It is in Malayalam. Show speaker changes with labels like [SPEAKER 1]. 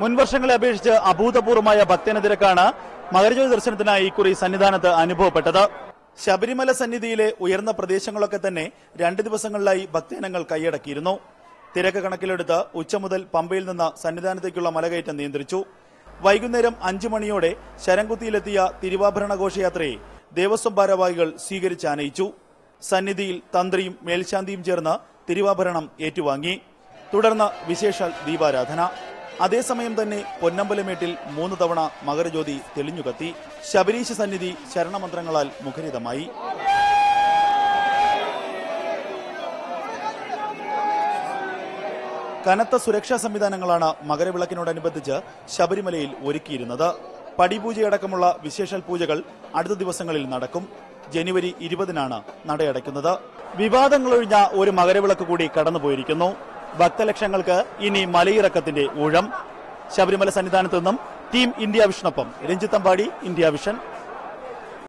[SPEAKER 1] മുൻവർഷങ്ങളെ അപേക്ഷിച്ച് അഭൂതപൂർവമായ തിരക്കാണ് മകരജ്യോതി ദർശനത്തിനായി ഇക്കുറി സന്നിധാനത്ത് അനുഭവപ്പെട്ടത്. ശബരിമല സന്നിധിയിലെ ഉയർന്ന പ്രദേശങ്ങളൊക്കെ തന്നെ രണ്ട് ദിവസങ്ങളിലായി ഭക്തജനങ്ങൾ കൈയടക്കിയിരുന്നു. തിരക്ക് കണക്കിലെടുത്ത് ഉച്ച മുതൽ പമ്പയിൽ നിന്ന് സന്നിധാനത്തേക്കുള്ള മലകയറ്റം നിയന്ത്രിച്ചു. വൈകുന്നേരം അഞ്ചു മണിയോടെ ശരംകുത്തിയിലെത്തിയ തിരുവാഭരണ ഘോഷയാത്രയെ ദേവസ്വം ഭാരവാഹികൾ സ്വീകരിച്ച് ആനയിച്ചു. സന്നിധിയിൽ തന്ത്രിയും മേൽശാന്തിയും ചേർന്ന് തിരുവാഭരണം ഏറ്റുവാങ്ങി. തുടർന്ന് വിശേഷാൽ ദീപാരാധന. അതേസമയം തന്നെ പൊന്നമ്പലമേട്ടിൽ മൂന്ന് തവണ മകരജ്യോതി തെളിഞ്ഞുകത്തി. ശബരീശ സന്നിധി ശരണമന്ത്രങ്ങളാൽ മുഖരിതമായി. കനത്ത സുരക്ഷാ സംവിധാനങ്ങളാണ് മകരവിളക്കിനോടനുബന്ധിച്ച് ശബരിമലയിൽ ഒരുക്കിയിരുന്നത്. പടിപൂജയടക്കമുള്ള വിശേഷൽ പൂജകൾ അടുത്ത ദിവസങ്ങളിൽ നടക്കും. ജനുവരി ഇരുപതിനാണ് നടയടയ്ക്കുന്നത്. വിവാദങ്ങളൊഴിഞ്ഞ ഒരു മകരവിളക്ക് കൂടി കടന്നുപോയിരിക്കുന്നു. ഭക്തലക്ഷങ്ങൾക്ക് ഇനി മലയിറക്കത്തിന്റെ ഊഴം. ശബരിമല സന്നിധാനത്തു നിന്നും team India വിഷനൊപ്പം. Ranjith Ambadi India vision.